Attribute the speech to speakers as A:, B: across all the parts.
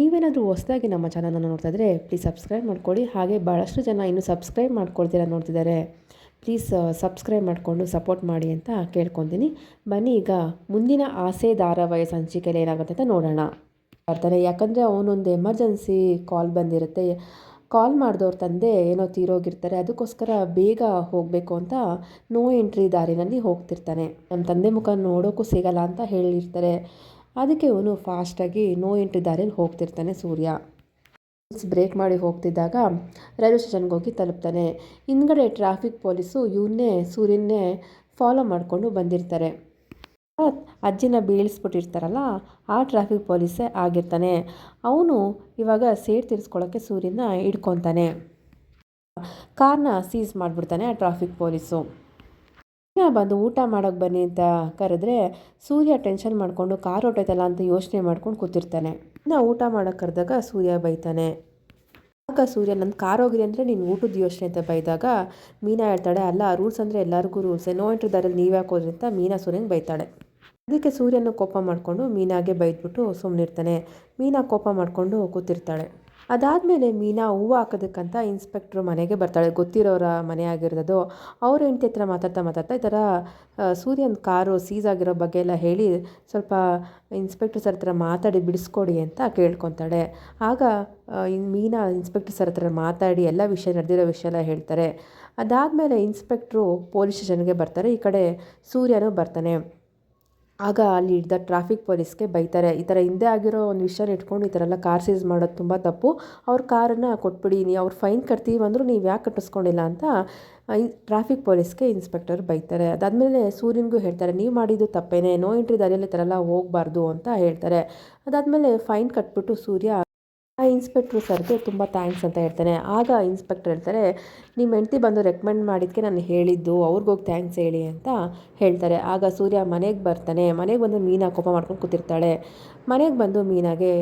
A: ನೀವೇನಾದರೂ ಹೊಸದಾಗಿ ನಮ್ಮ ಚಾನಲನ್ನು ನೋಡ್ತಾ ಇದ್ದರೆ ಪ್ಲೀಸ್ ಸಬ್ಸ್ಕ್ರೈಬ್ ಮಾಡ್ಕೊಳ್ಳಿ. ಹಾಗೆ ಭಾಳಷ್ಟು ಜನ ಇನ್ನೂ ಸಬ್ಸ್ಕ್ರೈಬ್ ಮಾಡ್ಕೊಳ್ತೀರ ನೋಡ್ತಿದ್ದಾರೆ. ಪ್ಲೀಸ್ ಸಬ್ಸ್ಕ್ರೈಬ್ ಮಾಡಿಕೊಂಡು ಸಪೋರ್ಟ್ ಮಾಡಿ ಅಂತ ಕೇಳ್ಕೊತೀನಿ. ಬನ್ನಿ, ಈಗ ಮುಂದಿನ ಆಸೆ ಧಾರಾವಾಹಿ ಸಂಚಿಕೆಯಲ್ಲಿ ಏನಾಗುತ್ತೆ ಅಂತ ನೋಡೋಣ. ಬರ್ತಾರೆ, ಯಾಕಂದರೆ ಅವನೊಂದು ಎಮರ್ಜೆನ್ಸಿ ಕಾಲ್ ಬಂದಿರುತ್ತೆ. ಕಾಲ್ ಮಾಡಿದವ್ರ ತಂದೆ ಏನೋ ತೀರೋಗಿರ್ತಾರೆ, ಅದಕ್ಕೋಸ್ಕರ ಬೇಗ ಹೋಗಬೇಕು ಅಂತ ನೋ ಎಂಟ್ರಿ ದಾರಿನಲ್ಲಿ ಹೋಗ್ತಿರ್ತಾನೆ. ನಮ್ಮ ತಂದೆ ಮುಖ ನೋಡೋಕ್ಕೂ ಸಿಗಲ್ಲ ಅಂತ ಹೇಳಿರ್ತಾರೆ. ಅದಕ್ಕೆ ಅವನು ಫಾಸ್ಟಾಗಿ ನೋ ಎಂಟ್ರಿ ದಾರಿಯಲ್ಲಿ ಹೋಗ್ತಿರ್ತಾನೆ ಸೂರ್ಯ. ಬ್ರೇಕ್ ಮಾಡಿ ಹೋಗ್ತಿದ್ದಾಗ ರೈಲ್ವೆ ಸ್ಟೇಷನ್ಗೆ ಹೋಗಿ ತಲುಪ್ತಾನೆ. ಹಿಂದ್ಗಡೆ ಟ್ರಾಫಿಕ್ ಪೊಲೀಸು ಇವನ್ನೇ ಸೂರ್ಯನ್ನೇ ಫಾಲೋ ಮಾಡಿಕೊಂಡು ಬಂದಿರ್ತಾರೆ. ಅಜ್ಜಿನ ಬೀಳಿಸ್ಬಿಟ್ಟಿರ್ತಾರಲ್ಲ, ಆ ಟ್ರಾಫಿಕ್ ಪೊಲೀಸೇ ಆಗಿರ್ತಾನೆ. ಅವನು ಇವಾಗ ಸೇರ್ ತೀರಿಸ್ಕೊಳ್ಳೋಕ್ಕೆ ಸೂರ್ಯನ ಹಿಡ್ಕೊತಾನೆ. ಕಾರ್ನ ಸೀಸ್ ಮಾಡಿಬಿಡ್ತಾನೆ ಆ ಟ್ರಾಫಿಕ್ ಪೊಲೀಸು. ಬಂದು ಊಟ ಮಾಡೋಕ್ಕೆ ಬನ್ನಿ ಅಂತ ಕರೆದ್ರೆ ಸೂರ್ಯ ಟೆನ್ಷನ್ ಮಾಡಿಕೊಂಡು ಕಾರ್ ಹೊಟ್ಟೈತಲ್ಲ ಅಂತ ಯೋಚನೆ ಮಾಡ್ಕೊಂಡು ಕೂತಿರ್ತಾನೆ. ನಾ ಊಟ ಮಾಡೋಕ್ಕೆ ಕರೆದಾಗ ಸೂರ್ಯ ಬೈತಾನೆ. ಆಗ ಸೂರ್ಯ ನನ್ನ ಕಾರ್ ಹೋಗಿದೆ ಅಂದರೆ ನೀನು ಊಟದ ಯೋಚನೆ ಅಂತ ಬೈದಾಗ ಮೀನಾ ಹೇಳ್ತಾಳೆ, ಅಲ್ಲ ರೂಲ್ಸ್ ಅಂದರೆ ಎಲ್ಲರಿಗೂ ರೂಲ್ಸ್ ನೋ ಎಂಟ್ರ್ ದಾರಲ್ಲಿ ನೀವು ಹಾಕೋದ್ರಿ ಅಂತ ಮೀನಾ ಸೂರ್ಯನ ಬೈತಾಳೆ. ಅದಕ್ಕೆ ಸೂರ್ಯನ ಕೋಪ ಮಾಡಿಕೊಂಡು ಮೀನಾಗೆ ಬೈದ್ಬಿಟ್ಟು ಸುಮ್ಮನಿರ್ತಾನೆ ಮೀನಾ ಕೋಪ ಮಾಡಿಕೊಂಡು ಕೂತಿರ್ತಾಳೆ. ಅದಾದಮೇಲೆ ಮೀನಾ ಹೂವು ಹಾಕೋದಕ್ಕಂತ ಇನ್ಸ್ಪೆಕ್ಟ್ರು ಮನೆಗೆ ಬರ್ತಾಳೆ. ಗೊತ್ತಿರೋರ ಮನೆ ಆಗಿರೋದು. ಅವ್ರ ಹೆಂಡತಿ ಹತ್ರ ಮಾತಾಡ್ತಾ ಮಾತಾಡ್ತಾ ಈ ಥರ ಸೂರ್ಯನ ಕಾರು ಸೀಸ್ ಆಗಿರೋ ಬಗ್ಗೆ ಎಲ್ಲ ಹೇಳಿ ಸ್ವಲ್ಪ ಇನ್ಸ್ಪೆಕ್ಟ್ರ್ ಸರ್ ಹತ್ರ ಮಾತಾಡಿ ಬಿಡಿಸ್ಕೊಡಿ ಅಂತ ಕೇಳ್ಕೊತಾಳೆ. ಆಗ ಮೀನಾ ಇನ್ಸ್ಪೆಕ್ಟ್ರ್ ಸರ್ ಹತ್ರ ಮಾತಾಡಿ ಎಲ್ಲ ವಿಷಯ ನಡೆದಿರೋ ವಿಷಯ ಎಲ್ಲ ಹೇಳ್ತಾರೆ. ಅದಾದಮೇಲೆ ಇನ್ಸ್ಪೆಕ್ಟ್ರು ಪೊಲೀಸ್ ಸ್ಟೇಷನ್ಗೆ ಬರ್ತಾರೆ. ಈ ಕಡೆ ಸೂರ್ಯನೂ ಬರ್ತಾನೆ. ಆಗ ಅಲ್ಲಿ ಇದ್ದ ಟ್ರಾಫಿಕ್ ಪೊಲೀಸ್ಗೆ ಬೈತಾರೆ. ಈ ಥರ ಹಿಂದೆ ಆಗಿರೋ ಒಂದು ವಿಷಯನ ಇಟ್ಕೊಂಡು ಈ ಥರ ಎಲ್ಲ ಕಾರ್ ಸೀಸ್ ಮಾಡೋದು ತುಂಬ ತಪ್ಪು. ಅವ್ರ ಕಾರನ್ನು ಕೊಟ್ಬಿಡಿ, ನೀ ಅವ್ರು ಫೈನ್ ಕಟ್ತೀವಿ ಅಂದರೂ ನೀವು ಯಾಕೆ ಕಟ್ಟಿಸ್ಕೊಂಡಿಲ್ಲ ಅಂತ ಈ ಟ್ರಾಫಿಕ್ ಪೊಲೀಸ್ಗೆ ಇನ್ಸ್ಪೆಕ್ಟರ್ ಬೈತಾರೆ. ಅದಾದಮೇಲೆ ಸೂರ್ಯನಿಗೂ ಹೇಳ್ತಾರೆ, ನೀವು ಮಾಡಿದ್ದು ತಪ್ಪೇನೆ. ನೋ ಎಂಟ್ರಿ ದಾರಿಯಲ್ಲಿ ಈ ಥರ ಎಲ್ಲ ಹೋಗಬಾರ್ದು ಅಂತ ಹೇಳ್ತಾರೆ. ಅದಾದಮೇಲೆ ಫೈನ್ ಕಟ್ಬಿಟ್ಟು ಸೂರ್ಯ ಆ ಇನ್ಸ್ಪೆಕ್ಟ್ರು ಸರ್ಗೆ ತುಂಬ ಥ್ಯಾಂಕ್ಸ್ ಅಂತ ಹೇಳ್ತಾನೆ. ಆಗ ಇನ್ಸ್ಪೆಕ್ಟರ್ ಹೇಳ್ತಾರೆ ನಿಮ್ಮ ಹೆಂಡ್ತಿ ಬಂದು ರೆಕಮೆಂಡ್ ಮಾಡಿದ್ದಕ್ಕೆ ನಾನು ಹೇಳಿದ್ದು, ಅವ್ರಿಗೋಗಿ ಥ್ಯಾಂಕ್ಸ್ ಹೇಳಿ ಅಂತ ಹೇಳ್ತಾರೆ. ಆಗ ಸೂರ್ಯ ಮನೆಗೆ ಬರ್ತಾನೆ. ಮನೆಗೆ ಬಂದು ಮೀನಾ ಕೋಪ ಮಾಡ್ಕೊಂಡು ಕೂತಿರ್ತಾಳೆ. ಮನೆಗೆ ಬಂದು ಮೀನಾಗೆ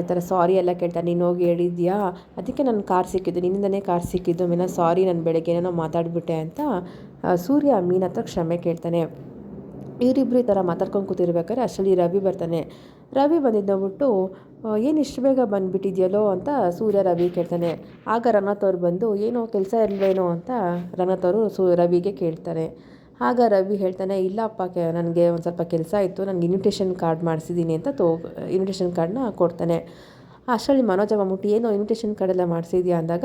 A: ಈ ಥರ ಸಾರಿ ಎಲ್ಲ ಕೇಳ್ತಾನೆ ನೀನು ಹೋಗಿ ಹೇಳಿದ್ಯಾ? ಅದಕ್ಕೆ ನನ್ನ ಕಾರ್ ಸಿಕ್ಕಿದ್ದು, ನಿನ್ನಿಂದನೇ ಕಾರ್ ಸಿಕ್ಕಿದ್ದು, ಮೀನಾ ಸಾರಿ ನಾನು ಬೆಳಗ್ಗೆ ಏನೋ ಮಾತಾಡಿಬಿಟ್ಟೆ ಅಂತ ಸೂರ್ಯ ಮೀನ ಹತ್ರ ಕ್ಷಮೆ ಕೇಳ್ತಾನೆ. ಇವರಿಬ್ಬರು ಈ ಥರ ಮಾತಾಡ್ಕೊಂಡು ಕೂತಿರ್ಬೇಕಾದ್ರೆ ಅಷ್ಟರಲ್ಲಿ ರವಿ ಬರ್ತಾನೆ. ರವಿ ಬಂದಿದ್ದು ನೋಡ್ಬಿಟ್ಟು ಏನು ಇಷ್ಟು ಬೇಗ ಬಂದುಬಿಟ್ಟಿದ್ಯಲ್ಲೋ ಅಂತ ಸೂರ್ಯ ರವಿ ಕೇಳ್ತಾನೆ. ಆಗ ರಂಗನಾಥ್ ಅವ್ರು ಬಂದು, ಏನೋ ಕೆಲಸ ಇಲ್ವೇನೋ ಅಂತ ರಂಗನಾಥ್ ಅವರು ಸೂ, ರವಿಗೆ ಕೇಳ್ತಾರೆ. ಆಗ ರವಿ ಹೇಳ್ತಾನೆ ಇಲ್ಲಪ್ಪ ಕೆ, ನನಗೆ ಒಂದು ಸ್ವಲ್ಪ ಕೆಲಸ ಇತ್ತು. ನನಗೆ ಇನ್ವಿಟೇಷನ್ ಕಾರ್ಡ್ ಮಾಡಿಸಿದ್ದೀನಿ ಅಂತ ತೋ ಇನ್ವಿಟೇಷನ್ ಕಾರ್ಡನ್ನ ಕೊಡ್ತಾನೆ. ಅಷ್ಟರಲ್ಲಿ ಮನೋಜ ಬಂದ್ಬಿಟ್ಟು ಏನೋ ಇನ್ವಿಟೇಷನ್ ಕಾರ್ಡೆಲ್ಲ ಮಾಡಿಸಿದ್ಯಾ? ಅಂದಾಗ,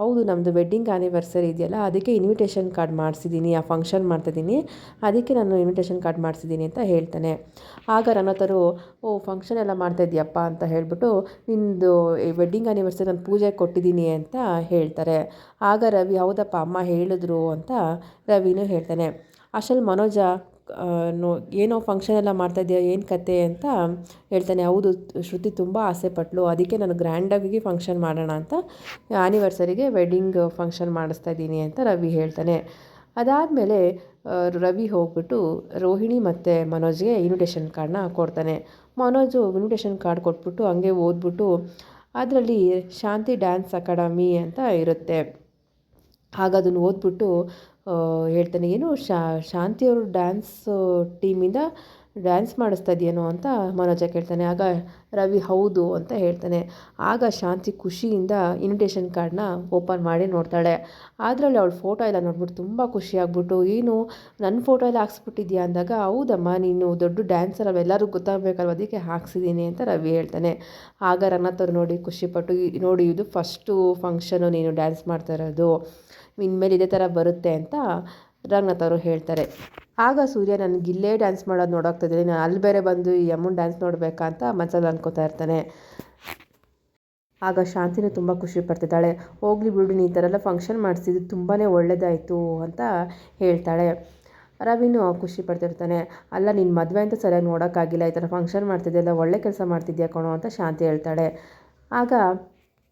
A: ಹೌದು ನಮ್ಮದು ವೆಡ್ಡಿಂಗ್ ಆ್ಯನಿವರ್ಸರಿ ಇದೆಯಲ್ಲ, ಅದಕ್ಕೆ ಇನ್ವಿಟೇಷನ್ ಕಾರ್ಡ್ ಮಾಡಿಸಿದ್ದೀನಿ, ಆ ಫಂಕ್ಷನ್ ಮಾಡ್ತಿದ್ದೀನಿ, ಅದಕ್ಕೆ ನಾನು ಇನ್ವಿಟೇಷನ್ ಕಾರ್ಡ್ ಮಾಡಿಸಿದ್ದೀನಿ ಅಂತ ಹೇಳ್ತಾನೆ. ಆಗ ರಣತರು ಓ ಫಂಕ್ಷನ್ ಎಲ್ಲ ಮಾಡ್ತಾ ಮಾಡ್ತಾಯಿದ್ಯಪ್ಪ ಅಂತ ಹೇಳಿಬಿಟ್ಟು ನಿಮ್ಮದು ವೆಡ್ಡಿಂಗ್ ಆ್ಯನಿವರ್ಸರಿ ನಾನು ಪೂಜೆ ಕೊಟ್ಟಿದ್ದೀನಿ ಅಂತ ಹೇಳ್ತಾರೆ. ಆಗ ರವಿ, ಹೌದಪ್ಪ, ಅಮ್ಮ ಹೇಳಿದ್ರು ಅಂತ ರವಿನೂ ಹೇಳ್ತಾನೆ. ಅಷ್ಟರಲ್ಲಿ ಮನೋಜ ನೋ, ಏನೋ ಫಂಕ್ಷನ್ ಎಲ್ಲ ಮಾಡ್ತಾ ಇದೆಯಾ ಏನು ಕತೆ ಅಂತ ಹೇಳ್ತಾನೆ. ಹೌದು, ಶ್ರುತಿ ತುಂಬ ಆಸೆ ಪಟ್ಲು. ಅದಕ್ಕೆ ನಾನು ಗ್ರ್ಯಾಂಡಾಗಿ ಫಂಕ್ಷನ್ ಮಾಡೋಣ ಅಂತ ಆ್ಯನಿವರ್ಸರಿಗೆ ವೆಡ್ಡಿಂಗ್ ಫಂಕ್ಷನ್ ಮಾಡಿಸ್ತಾ ಇದ್ದೀನಿ ಅಂತ ರವಿ ಹೇಳ್ತಾನೆ. ಅದಾದಮೇಲೆ ರವಿ ಹೋಗ್ಬಿಟ್ಟು ರೋಹಿಣಿ ಮತ್ತು ಮನೋಜ್ಗೆ ಇನ್ವಿಟೇಷನ್ ಕಾರ್ಡ್ನ ಕೊಡ್ತಾನೆ. ಮನೋಜು ಇನ್ವಿಟೇಷನ್ ಕಾರ್ಡ್ ಕೊಟ್ಬಿಟ್ಟು ಹಂಗೆ ಓದ್ಬಿಟ್ಟು ಅದರಲ್ಲಿ ಶಾಂತಿ ಡ್ಯಾನ್ಸ್ ಅಕಾಡೆಮಿ ಅಂತ ಇರುತ್ತೆ. ಆಗ ಅದನ್ನು ಓದ್ಬಿಟ್ಟು ಹೇಳ್ತಾನೆ, ಏನು ಶಾಂತಿಯವರು ಡ್ಯಾನ್ಸ್ ಟೀಮಿಂದ ಡ್ಯಾನ್ಸ್ ಮಾಡಿಸ್ತಾ ಇದೆಯೇನೋ ಅಂತ ಮನೋಜ ಕೇಳ್ತಾನೆ. ಆಗ ರವಿ ಹೌದು ಅಂತ ಹೇಳ್ತಾನೆ. ಆಗ ಶಾಂತಿ ಖುಷಿಯಿಂದ ಇನ್ವಿಟೇಷನ್ ಕಾರ್ಡ್ನ ಓಪನ್ ಮಾಡಿ ನೋಡ್ತಾಳೆ. ಅದರಲ್ಲಿ ಅವಳ ಫೋಟೋ ಎಲ್ಲ ನೋಡ್ಬಿಟ್ಟು ತುಂಬ ಖುಷಿಯಾಗ್ಬಿಟ್ಟು ಏನು ನನ್ನ ಫೋಟೋ ಎಲ್ಲ ಹಾಕ್ಸ್ಬಿಟ್ಟಿದ್ಯಾ ಅಂದಾಗ, ಹೌದಮ್ಮ, ನೀನು ದೊಡ್ಡ ಡ್ಯಾನ್ಸರ್ ಅವೆಲ್ಲರಿಗೂ ಗೊತ್ತಾಗಬೇಕಲ್ವ, ಅದಕ್ಕೆ ಹಾಕ್ಸಿದ್ದೀನಿ ಅಂತ ರವಿ ಹೇಳ್ತಾನೆ. ಆಗ ಅವ್ರು ನೋಡಿ ಖುಷಿಪಟ್ಟು ನೋಡಿ, ಇದು ಫಸ್ಟು ಫಂಕ್ಷನು ನೀನು ಡ್ಯಾನ್ಸ್ ಮಾಡ್ತಾ ಇರೋದು. ಇನ್ಮೇಲೆ ಇದೇ ಥರ ಬರುತ್ತೆ ಅಂತ ರಂಗನಾಥ್ ಅವರು ಹೇಳ್ತಾರೆ. ಆಗ ಸೂರ್ಯ ನನಗೆ ಇಲ್ಲೇ ಡ್ಯಾನ್ಸ್ ಮಾಡೋದು ನೋಡೋಗ್ತಿದ್ದೀನಿ. ನಾನು ಅಲ್ಲಿ ಬೇರೆ ಬಂದು ಈ ಅಮ್ಮನ ಡ್ಯಾನ್ಸ್ ನೋಡಬೇಕಂತ ಮನಸ್ಸಲ್ಲಿ ಅನ್ಕೋತಾ ಇರ್ತಾನೆ. ಆಗ ಶಾಂತಿನೂ ತುಂಬ ಖುಷಿ ಪಡ್ತಿದ್ದಾಳೆ. ಹೋಗ್ಲಿ ಬಿಡು ನೀ ಈ ಥರ ಎಲ್ಲ ಫಂಕ್ಷನ್ ಮಾಡಿಸಿದ್ದು ತುಂಬಾ ಒಳ್ಳೇದಾಯಿತು ಅಂತ ಹೇಳ್ತಾಳೆ. ರವಿನೂ ಖುಷಿ ಪಡ್ತಿರ್ತಾನೆ. ಅಲ್ಲ ನಿನ್ನ ಮದುವೆ ಅಂತ ಸರಿಯಾಗಿ ನೋಡೋಕ್ಕಾಗಿಲ್ಲ. ಈ ಥರ ಫಂಕ್ಷನ್ ಮಾಡ್ತಿದ್ದೆಲ್ಲ ಒಳ್ಳೆ ಕೆಲಸ ಮಾಡ್ತಿದ್ಯಾ ಕಣೋ ಅಂತ ಶಾಂತಿ ಹೇಳ್ತಾಳೆ. ಆಗ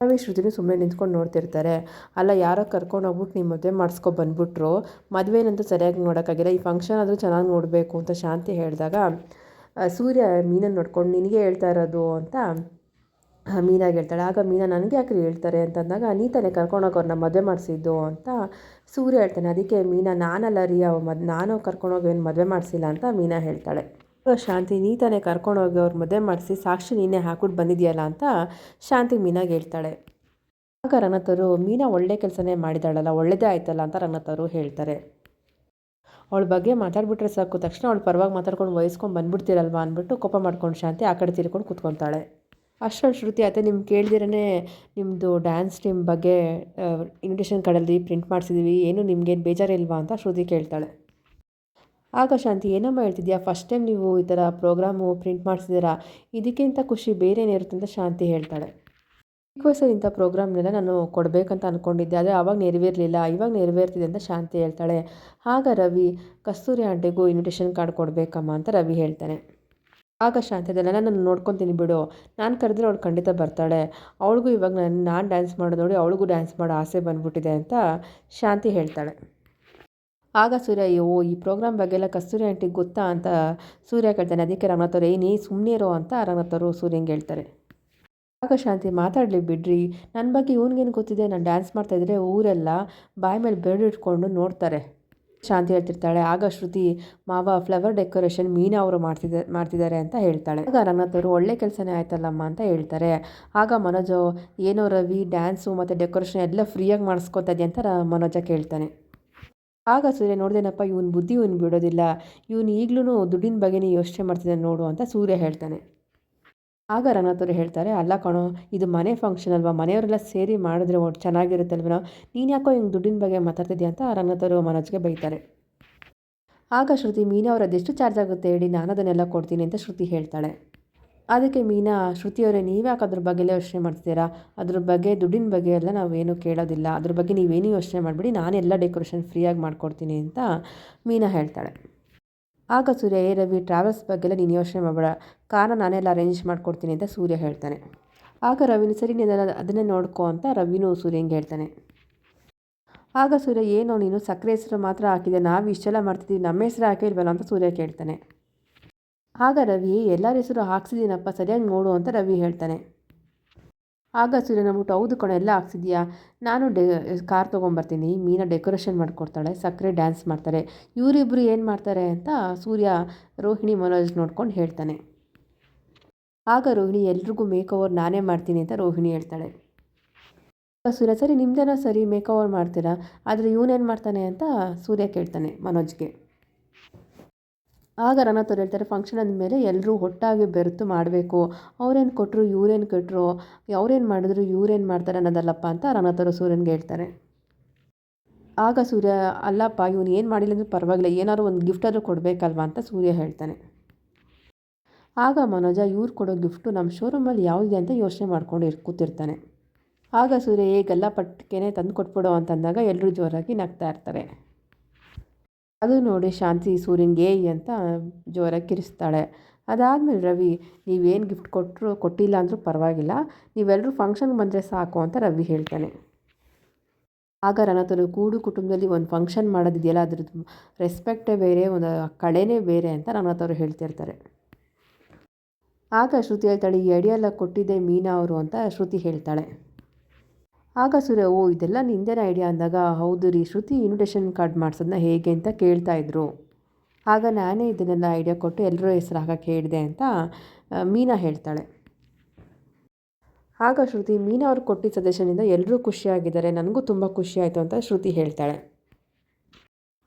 A: ರವಿ ಶ್ರುತಿನೂ ಸುಮ್ಮನೆ ನಿಂತ್ಕೊಂಡು ನೋಡ್ತಿರ್ತಾರೆ. ಅಲ್ಲ, ಯಾರೋ ಕರ್ಕೊಂಡು ಹೋಗ್ಬಿಟ್ಟು ನಿಮ್ಮ ಮದುವೆ ಮಾಡಿಸ್ಕೊ ಬಂದ್ಬಿಟ್ರು. ಮದುವೆನಂತೂ ಸರಿಯಾಗಿ ನೋಡೋಕ್ಕಾಗಿಲ್ಲ. ಈ ಫಂಕ್ಷನ್ ಆದರೂ ಚೆನ್ನಾಗಿ ನೋಡಬೇಕು ಅಂತ ಶಾಂತಿ ಹೇಳಿದಾಗ ಸೂರ್ಯ ಮೀನನ್ನು ನೋಡ್ಕೊಂಡು ನಿನಗೆ ಹೇಳ್ತಾ ಇರೋದು ಅಂತ ಮೀನಾಗಿ ಹೇಳ್ತಾಳೆ. ಆಗ ಮೀನಾ ನನಗೆ ಯಾಕೆ ಹೇಳ್ತಾರೆ ಅಂತಂದಾಗ, ನೀ ತಾನೇ ಕರ್ಕೊಂಡೋಗಿ ಅವ್ರನ್ನ ಮದುವೆ ಮಾಡಿಸಿದ್ದು ಅಂತ ಸೂರ್ಯ ಹೇಳ್ತಾನೆ. ಅದಕ್ಕೆ ಮೀನಾ, ನಾನಲ್ಲ ರೀ, ಅವ ಮದ್, ನಾನು ಕರ್ಕೊಂಡೋಗಿ ಏನು ಮದುವೆ ಮಾಡಿಸಿಲ್ಲ ಅಂತ ಮೀನಾ ಹೇಳ್ತಾಳೆ. ಶಾಂತಿ, ನೀ ತಾನೇ ಕರ್ಕೊಂಡೋಗಿ ಅವ್ರ ಮದುವೆ ಮಾಡಿಸಿ, ಸಾಕ್ಷಿ ನೀನೇ ಹಾಕ್ಬಿಟ್ಟು ಬಂದಿದೆಯಲ್ಲ ಅಂತ ಶಾಂತಿ ಮೀನಾಗೆ ಹೇಳ್ತಾಳೆ. ಆಗ ರಂಗನಾಥರು ಮೀನಾ ಒಳ್ಳೆ ಕೆಲಸನೇ ಮಾಡಿದಾಳಲ್ಲ, ಒಳ್ಳೇದೇ ಆಯ್ತಲ್ಲ ಅಂತ ರಂಗನಾಥರು ಹೇಳ್ತಾರೆ. ಅವಳ ಬಗ್ಗೆ ಮಾತಾಡ್ಬಿಟ್ರೆ ಸಾಕು. ತಕ್ಷಣ ಅವಳು ಪರವಾಗಿ ಮಾತಾಡ್ಕೊಂಡು ವಹಿಸ್ಕೊಂಡು ಬಂದ್ಬಿಡ್ತೀರಲ್ವಾ ಅಂದ್ಬಿಟ್ಟು ಕೋಪ ಮಾಡ್ಕೊಂಡು ಶಾಂತಿ ಆ ಕಡೆ ತಿರ್ಕೊಂಡು ಕೂತ್ಕೊತಾಳೆ. ಅಷ್ಟೊಂದು ಶ್ರುತಿ ಆಯಿತು. ನಿಮ್ಗೆ ಕೇಳ್ದಿರೇ ನಿಮ್ಮದು ಡ್ಯಾನ್ಸ್ ಟೀಮ್ ಬಗ್ಗೆ ಇನ್ವಿಟೇಷನ್ ಕಾರ್ಡಲ್ಲಿ ಪ್ರಿಂಟ್ ಮಾಡಿಸಿದ್ದೀವಿ ಏನು ನಿಮ್ಗೇನು ಬೇಜಾರಿಲ್ವಾ ಅಂತ ಶ್ರುತಿ ಕೇಳ್ತಾಳೆ. ಆಗ ಶಾಂತಿ, ಏನಮ್ಮ ಹೇಳ್ತಿದ್ಯಾ? ಫಸ್ಟ್ ಟೈಮ್ ನೀವು ಈ ಥರ ಪ್ರೋಗ್ರಾಮು ಪ್ರಿಂಟ್ ಮಾಡಿಸಿದ್ದೀರಾ? ಇದಕ್ಕಿಂತ ಖುಷಿ ಬೇರೆ ಏನಿರುತ್ತೆ ಅಂತ ಶಾಂತಿ ಹೇಳ್ತಾಳೆ. ಚಿಕ್ಕ ಇಂಥ ಪ್ರೋಗ್ರಾಮ್ನೆಲ್ಲ ನಾನು ಕೊಡಬೇಕಂತ ಅಂದ್ಕೊಂಡಿದ್ದೆ ಆದರೆ ಆವಾಗ ನೆರವೇರಲಿಲ್ಲ. ಇವಾಗ ನೆರವೇರ್ತಿದೆ ಅಂತ ಶಾಂತಿ ಹೇಳ್ತಾಳೆ. ಆಗ ರವಿ, ಕಸ್ತೂರಿ ಆಂಟಿಗೂ ಇನ್ವಿಟೇಷನ್ ಕಾರ್ಡ್ ಕೊಡಬೇಕಮ್ಮ ಅಂತ ರವಿ ಹೇಳ್ತಾನೆ. ಆಗ ಶಾಂತಿ ಅದನ್ನೆಲ್ಲ ನಾನು ನೋಡ್ಕೊತೀನಿ ಬಿಡು. ನಾನು ಕರೆದ್ರೆ ಅವಳು ಖಂಡಿತ ಬರ್ತಾಳೆ. ಅವಳಿಗೂ ಇವಾಗ ನಾನು ನಾನು ಡ್ಯಾನ್ಸ್ ಮಾಡೋದು ನೋಡಿ ಅವಳಿಗೂ ಡ್ಯಾನ್ಸ್ ಮಾಡೋ ಆಸೆ ಬಂದ್ಬಿಟ್ಟಿದೆ ಅಂತ ಶಾಂತಿ ಹೇಳ್ತಾಳೆ. ಆಗ ಸೂರ್ಯ, ಅಯ್ಯೋ, ಈ ಪ್ರೋಗ್ರಾಮ್ ಬಗ್ಗೆ ಎಲ್ಲ ಕಸ್ತೂರಿ ಆಂಟಿಗೆ ಗೊತ್ತಾ ಅಂತ ಸೂರ್ಯ ಕೇಳ್ತಾನೆ. ಅದಕ್ಕೆ ರಂಗನಾಥ್ ಅವ್ರು ಏ ನೀ ಸುಮ್ಮನೆ ಇರೋ ಅಂತ ರಂಗನಾಥ್ ಅವರು ಸೂರ್ಯಂಗೆ ಹೇಳ್ತಾರೆ. ಆಗ ಶಾಂತಿ ಮಾತಾಡಲಿ ಬಿಡ್ರಿ. ನನ್ನ ಬಗ್ಗೆ ಇವನಿಗೇನು ಗೊತ್ತಿದೆ? ನಾನು ಡ್ಯಾನ್ಸ್ ಮಾಡ್ತಾಯಿದ್ರೆ ಊರೆಲ್ಲ ಬಾಯಿ ಮೇಲೆ ಬೆರಳು ಇಟ್ಕೊಂಡು ನೋಡ್ತಾರೆ. ಶಾಂತಿ ಹೇಳ್ತಿರ್ತಾಳೆ. ಆಗ ಶ್ರುತಿ, ಮಾವ ಫ್ಲವರ್ ಡೆಕೋರೇಷನ್ ಮೀನಾ ಅವರು ಮಾಡ್ತಿದ್ದ ಮಾಡ್ತಿದ್ದಾರೆ ಅಂತ ಹೇಳ್ತಾಳೆ. ಆಗ ರಂಗನಾಥ್ ಅವರು, ಒಳ್ಳೆ ಕೆಲಸನೇ ಆಯ್ತಲ್ಲಮ್ಮ ಅಂತ ಹೇಳ್ತಾರೆ. ಆಗ ಮನೋಜ, ಏನೋ ರವಿ ಡ್ಯಾನ್ಸು ಮತ್ತು ಡೆಕೋರೇಷನ್ ಎಲ್ಲ ಫ್ರೀಯಾಗಿ ಮಾಡಿಸ್ಕೊತಾ ಅಂತ ಮನೋಜ ಕೇಳ್ತಾನೆ. ಆಗ ಸೂರ್ಯ ನೋಡ್ದೇನಪ್ಪ, ಇವನು ಬುದ್ಧಿ ಇವನು ಬಿಡೋದಿಲ್ಲ. ಇವನು ಈಗಲೂ ದುಡ್ಡಿನ ಬಗ್ಗೆನೇ ಯೋಚನೆ ಮಾಡ್ತಿದ್ದಾನೆ ನೋಡು ಅಂತ ಸೂರ್ಯ ಹೇಳ್ತಾನೆ. ಆಗ ರಂಗನಾಥವ್ರು ಹೇಳ್ತಾರೆ, ಅಲ್ಲ ಕಣೋ, ಇದು ಮನೆ ಫಂಕ್ಷನ್ ಅಲ್ವಾ? ಮನೆಯವರೆಲ್ಲ ಸೇರಿ ಮಾಡಿದ್ರೆ ಒಟ್ಟು ಚೆನ್ನಾಗಿರುತ್ತಲ್ವ ನೀನು ಯಾಕೋ ಹಿಂಗೆ ದುಡ್ಡಿನ ಬಗ್ಗೆ ಮಾತಾಡ್ತಿದ್ಯಾ? ಅಂತ ರಂಗನಾಥವರು ಮನೋಜ್ಗೆ ಬೈತಾರೆ. ಆಗ ಶ್ರುತಿ, ಮೀನಾ ಅವ್ರು ಅದೆಷ್ಟು ಚಾರ್ಜ್ ಆಗುತ್ತೆ ಹೇಳಿ? ನಾನು ಅದನ್ನೆಲ್ಲ ಕೊಡ್ತೀನಿ ಅಂತ ಶ್ರುತಿ ಹೇಳ್ತಾಳೆ. ಅದಕ್ಕೆ ಮೀನಾ ಶ್ರುತಿಯವರೇ ನೀವ್ಯಾಕೆ ಅದ್ರ ಬಗ್ಗೆಲ್ಲ ಯೋಚನೆ ಮಾಡ್ತೀರಾ ಅದ್ರ ಬಗ್ಗೆ, ದುಡ್ಡಿನ ಬಗ್ಗೆ ಎಲ್ಲ ನಾವೇನು ಕೇಳೋದಿಲ್ಲ. ಅದ್ರ ಬಗ್ಗೆ ನೀವೇನು ಯೋಚನೆ ಮಾಡಿಬಿಡಿ. ನಾನೆಲ್ಲ ಡೆಕೋರೇಷನ್ ಫ್ರೀಯಾಗಿ ಮಾಡ್ಕೊಡ್ತೀನಿ ಅಂತ ಮೀನಾ ಹೇಳ್ತಾಳೆ. ಆಗ ಸೂರ್ಯ, ಏ ರವಿ, ಟ್ರಾವೆಲ್ಸ್ ಬಗ್ಗೆಲ್ಲ ನೀನು ಯೋಚನೆ ಮಾಡಬೇಡ. ಕಾರಣ ನಾನೆಲ್ಲ ಅರೇಂಜ್ ಮಾಡ್ಕೊಡ್ತೀನಿ ಅಂತ ಸೂರ್ಯ ಹೇಳ್ತಾನೆ. ಆಗ ರವಿನ, ಸರಿ, ನೀನು ಅದನ್ನೇ ನೋಡ್ಕೋ ಅಂತ ರವಿನೂ ಸೂರ್ಯಂಗೆ ಹೇಳ್ತಾನೆ. ಆಗ ಸೂರ್ಯ, ಏನೋ ನೀನು ಸಕ್ಕರೆ ಹೆಸರು ಮಾತ್ರ ಹಾಕಿದೆ. ನಾವು ಇಷ್ಟೆಲ್ಲ ಮಾಡ್ತಿದ್ದೀವಿ. ನಮ್ಮ ಹೆಸರು ಹಾಕಿಲ್ವಲ್ಲ ಅಂತ ಸೂರ್ಯ ಕೇಳ್ತಾನೆ. ಆಗ ರವಿ ಎಲ್ಲರ ಹೆಸರು ಹಾಕ್ಸಿದ್ದೀನಪ್ಪ ಸರಿಯಾಗಿ ನೋಡು ಅಂತ ರವಿ ಹೇಳ್ತಾನೆ. ಆಗ ಸೂರ್ಯ ನಮ್ಬಿಟ್ಟು ಹೌದು ಕಣ, ಎಲ್ಲ ಹಾಕ್ಸಿದ್ಯಾ? ನಾನು ಡೆ, ಕಾರ್ ತೊಗೊಂಬರ್ತೀನಿ, ಮೀನಾ ಡೆಕೋರೇಷನ್ ಮಾಡಿಕೊಡ್ತಾಳೆ, ಸಕ್ಕರೆ ಡ್ಯಾನ್ಸ್ ಮಾಡ್ತಾರೆ. ಇವರಿಬ್ಬರು ಏನು ಮಾಡ್ತಾರೆ ಅಂತ ಸೂರ್ಯ, ರೋಹಿಣಿ, ಮನೋಜ್ ನೋಡ್ಕೊಂಡು ಹೇಳ್ತಾನೆ. ಆಗ ರೋಹಿಣಿ, ಎಲ್ರಿಗೂ ಮೇಕ್ ಓವರ್ ನಾನೇ ಮಾಡ್ತೀನಿ ಅಂತ ರೋಹಿಣಿ ಹೇಳ್ತಾಳೆ. ಸೂರ್ಯ, ಸರಿ, ನಿಮ್ದೇನೋ ಸರಿ ಮೇಕ್ ಓವರ್ ಮಾಡ್ತೀರಾ? ಆದರೆ ಇವನೇನು ಮಾಡ್ತಾನೆ ಅಂತ ಸೂರ್ಯ ಕೇಳ್ತಾನೆ ಮನೋಜ್ಗೆ. ಆಗ ರಣತವ್ರು ಹೇಳ್ತಾರೆ ಫಂಕ್ಷನ್ ಅಂದಮೇಲೆ ಎಲ್ಲರೂ ಒಟ್ಟಾಗಿ ಬೆರೆತು ಮಾಡಬೇಕು. ಅವ್ರೇನು ಕೊಟ್ಟರು ಇವ್ರೇನು ಕೊಟ್ಟರು ಅವ್ರೇನು ಮಾಡಿದ್ರು, ಇವ್ರೇನು ಮಾಡ್ತಾರೆ ಅನ್ನೋದಲ್ಲಪ್ಪ ಅಂತ ರಣತವರು ಸೂರ್ಯನಿಗೆ ಹೇಳ್ತಾರೆ. ಆಗ ಸೂರ್ಯ, ಅಲ್ಲಪ್ಪ, ಇವನು ಏನು ಮಾಡಿಲ್ಲ ಅಂದರೆ ಪರವಾಗಿಲ್ಲ, ಏನಾದ್ರು ಒಂದು ಗಿಫ್ಟಾದರೂ ಕೊಡಬೇಕಲ್ವ ಅಂತ ಸೂರ್ಯ ಹೇಳ್ತಾನೆ. ಆಗ ಮನೋಜ, ಇವ್ರು ಕೊಡೋ ಗಿಫ್ಟು ನಮ್ಮ ಶೋರೂಮಲ್ಲಿ ಯಾವುದಿದೆ ಅಂತ ಯೋಚನೆ ಮಾಡ್ಕೊಂಡು ಕೂತಿರ್ತಾನೆ. ಆಗ ಸೂರ್ಯ ಹೇಗೆಲ್ಲ ಪಟ್ಟಿಗೆನೆ ತಂದು ಕೊಟ್ಬಿಡೋ ಅಂತಂದಾಗ ಎಲ್ಲರೂ ಜೋರಾಗಿ ನಗ್ತಾ ಇರ್ತಾರೆ. ಅದು ನೋಡಿ ಶಾಂತಿ ಸೂರ್ಯನಿಗೆ ಏಯ್ ಅಂತ ಜೋರಾಗಿ ಕಿರಿಸ್ತಾಳೆ. ಅದಾದಮೇಲೆ ರವಿ, ನೀವೇನು ಗಿಫ್ಟ್ ಕೊಟ್ಟರು ಕೊಟ್ಟಿಲ್ಲ ಅಂದರೂ ಪರವಾಗಿಲ್ಲ ನೀವೆಲ್ಲರೂ ಫಂಕ್ಷನ್ಗೆ ಬಂದರೆ ಸಾಕು ಅಂತ ರವಿ ಹೇಳ್ತಾನೆ. ಆಗ ರನತನು ಕೂಡು ಕುಟುಂಬದಲ್ಲಿ ಒಂದು ಫಂಕ್ಷನ್ ಮಾಡೋದಿದೆಯಲ್ಲ, ಅದ್ರದ್ದು ರೆಸ್ಪೆಕ್ಟೇ ಬೇರೆ, ಒಂದು ಕಳೆನೇ ಬೇರೆ ಅಂತ ರನತವರು ಹೇಳ್ತಿರ್ತಾರೆ. ಆಗ ಶ್ರುತಿ ಹೇಳ್ತಾಳೆ, ಈ ಅಡಿಯೆಲ್ಲ ಕೊಟ್ಟಿದ್ದೆ ಮೀನಾ ಅವರು ಅಂತ ಶ್ರುತಿ ಹೇಳ್ತಾಳೆ. ಆಗ ಸೂರ್ಯ, ಓ, ಇದೆಲ್ಲ ನಿಂದೇನ ಐಡಿಯಾ ಅಂದಾಗ, ಹೌದು ರೀ, ಶ್ರುತಿ ಇನ್ವಿಟೇಷನ್ ಕಾರ್ಡ್ ಮಾಡಿಸೋದನ್ನ ಹೇಗೆ ಅಂತ ಕೇಳ್ತಾ ಇದ್ರು. ಆಗ ನಾನೇ ಇದನ್ನೆಲ್ಲ ಐಡಿಯಾ ಕೊಟ್ಟು ಎಲ್ಲರೂ ಹೆಸರು ಹಾಕಕ್ಕೆ ಹೇಳಿದೆ ಅಂತ ಮೀನಾ ಹೇಳ್ತಾಳೆ. ಆಗ ಶ್ರುತಿ, ಮೀನಾ ಅವ್ರು ಕೊಟ್ಟಿದ್ದ ಸಜೆಷನಿಂದ ಎಲ್ಲರೂ ಖುಷಿಯಾಗಿದ್ದಾರೆ, ನನಗೂ ತುಂಬ ಖುಷಿ ಆಯಿತು ಅಂತ ಶ್ರುತಿ ಹೇಳ್ತಾಳೆ.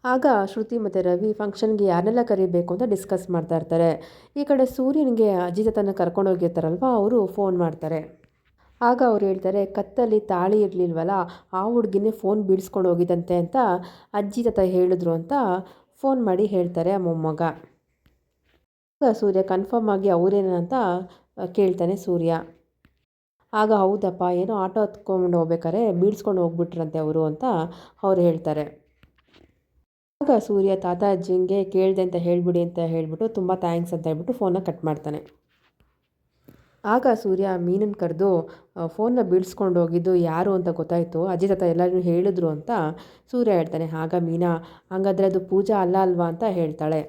A: ಆಗ ಶ್ರುತಿ ಮತ್ತು ರವಿ ಫಂಕ್ಷನ್ಗೆ ಯಾರನ್ನೆಲ್ಲ ಕರಿಬೇಕು ಅಂತ ಡಿಸ್ಕಸ್ ಮಾಡ್ತಾ ಇರ್ತಾರೆ. ಈ ಕಡೆ ಸೂರ್ಯನಿಗೆ ಅಜಿತತನ ಕರ್ಕೊಂಡೋಗಿರ್ತಾರಲ್ವ, ಅವರು ಫೋನ್ ಮಾಡ್ತಾರೆ. ಆಗ ಅವ್ರು ಹೇಳ್ತಾರೆ, ಕತ್ತಲ್ಲಿ ತಾಳಿ ಇರಲಿಲ್ವಲ್ಲ, ಆ ಹುಡುಗಿನೇ ಫೋನ್ ಬೀಳ್ಸ್ಕೊಂಡು ಹೋಗಿದಂತೆ ಅಂತ ಅಜ್ಜಿ ತಾತ ಹೇಳಿದ್ರು ಅಂತ ಫೋನ್ ಮಾಡಿ ಹೇಳ್ತಾರೆ ಆ ಮೊಮ್ಮಗ. ಆಗ ಸೂರ್ಯ ಕನ್ಫರ್ಮ್ ಆಗಿ ಅವರೇನಂತ ಕೇಳ್ತಾನೆ ಸೂರ್ಯ. ಆಗ ಹೌದಪ್ಪ, ಏನೋ ಆಟೋ ಹತ್ಕೊಂಡು ಹೋಗ್ಬೇಕಾರೆ ಬೀಳ್ಸ್ಕೊಂಡು ಹೋಗ್ಬಿಟ್ರಂತೆ ಅವರು ಅಂತ ಅವ್ರು ಹೇಳ್ತಾರೆ. ಆಗ ಸೂರ್ಯ ತಾತ ಅಜ್ಜಿಂಗೆ ಕೇಳಿದೆ ಅಂತ ಹೇಳಿಬಿಡಿ ಅಂತ ಹೇಳಿಬಿಟ್ಟು ತುಂಬ ಥ್ಯಾಂಕ್ಸ್ ಅಂತ ಹೇಳ್ಬಿಟ್ಟು ಫೋನ್ನ ಕಟ್ ಮಾಡ್ತಾನೆ. ಆಗ ಸೂರ್ಯ ಮೀನನ್ನು ಕರೆದು ಫೋನ್ನ ಬೀಳ್ಸ್ಕೊಂಡು ಹೋಗಿದ್ದು ಯಾರು ಅಂತ ಗೊತ್ತಾಯಿತು. ಅಜ್ಜಿ ತಾತ ಎಲ್ಲರೂ ಹೇಳಿದ್ರು ಅಂತ ಸೂರ್ಯ ಹೇಳ್ತಾನೆ ಆಗ ಮೀನಾ ಹಾಗಾದರೆ ಅದು ಪೂಜಾ ಅಲ್ಲ ಅಲ್ವಾ ಅಂತ ಹೇಳ್ತಾಳೆ.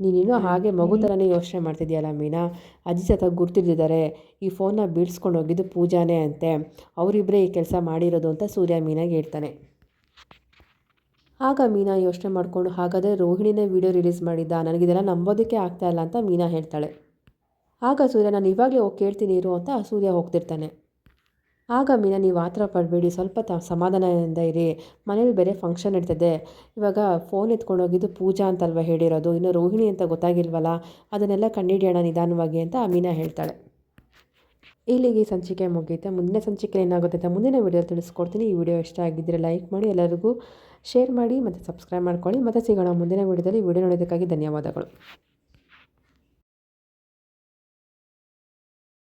A: ನೀನೇನು ಹಾಗೆ ಮಗು ಥರನೇ ಯೋಚನೆ ಮಾಡ್ತಿದ್ಯಲ್ಲ ಮೀನಾ? ಅಜ್ಜಿ ತಾತ ಗುರ್ತಿದ್ದಿದ್ದಾರೆ ಈ ಫೋನ್ನ ಬೀಳ್ಸ್ಕೊಂಡು ಹೋಗಿದ್ದು ಪೂಜಾನೇ ಅಂತೆ. ಅವರಿಬ್ಬರೇ ಈ ಕೆಲಸ ಮಾಡಿರೋದು ಅಂತ ಸೂರ್ಯ ಮೀನಾಗೆ ಹೇಳ್ತಾನೆ. ಆಗ ಮೀನಾ ಯೋಚನೆ ಮಾಡಿಕೊಂಡು ಹಾಗಾದರೆ ರೋಹಿಣಿನೇ ವಿಡಿಯೋ ರಿಲೀಸ್ ಮಾಡಿದ್ದ ನನಗಿದೆಲ್ಲ ನಂಬೋದಕ್ಕೆ ಆಗ್ತಾ ಇಲ್ಲ ಅಂತ ಮೀನಾ ಹೇಳ್ತಾಳೆ. ಆಗ ಸೂರ್ಯ ನಾನು ಇವಾಗಲೇ ಹೋಗಿ ಕೇಳ್ತೀನಿ ಇರು ಅಂತ ಸೂರ್ಯ ಹೋಗ್ತಿರ್ತಾನೆ. ಆಗ ಮೀನಾ, ನೀವು ಆ ಥರ ಪಡಬೇಡಿ, ಸ್ವಲ್ಪ ತ, ಸಮಾಧಾನದಿಂದ ಇರಿ. ಮನೇಲಿ ಬೇರೆ ಫಂಕ್ಷನ್ ಇರ್ತದೆ ಇವಾಗ ಫೋನ್ ಎತ್ಕೊಂಡು ಹೋಗಿದ್ದು ಪೂಜಾ ಅಂತಲ್ವ ಹೇಳಿರೋದು? ಇನ್ನು ರೋಹಿಣಿ ಅಂತ ಗೊತ್ತಾಗಿಲ್ವಲ್ಲ? ಅದನ್ನೆಲ್ಲ ಕಂಡಿಡಿಯೋಣ ನಿಧಾನವಾಗಿ ಅಂತ ಮೀನಾ ಹೇಳ್ತಾಳೆ. ಇಲ್ಲಿಗೆ ಸಂಚಿಕೆ ಮುಗಿಯುತ್ತೆ ಮುಂದಿನ ಸಂಚಿಕೆ ಏನಾಗುತ್ತೆ ಅಂತ ಮುಂದಿನ ವಿಡಿಯೋ ತಿಳಿಸ್ಕೊಡ್ತೀನಿ. ಈ ವಿಡಿಯೋ ಇಷ್ಟ ಆಗಿದ್ದರೆ ಲೈಕ್ ಮಾಡಿ, ಎಲ್ಲರಿಗೂ ಶೇರ್ ಮಾಡಿ ಮತ್ತು ಸಬ್ಸ್ಕ್ರೈಬ್ ಮಾಡ್ಕೊಳ್ಳಿ. ಮತ್ತು ಸಿಗೋಣ ಮುಂದಿನ ವಿಡಿಯೋದಲ್ಲಿ. ವಿಡಿಯೋ ನೋಡೋದಕ್ಕಾಗಿ ಧನ್ಯವಾದಗಳು.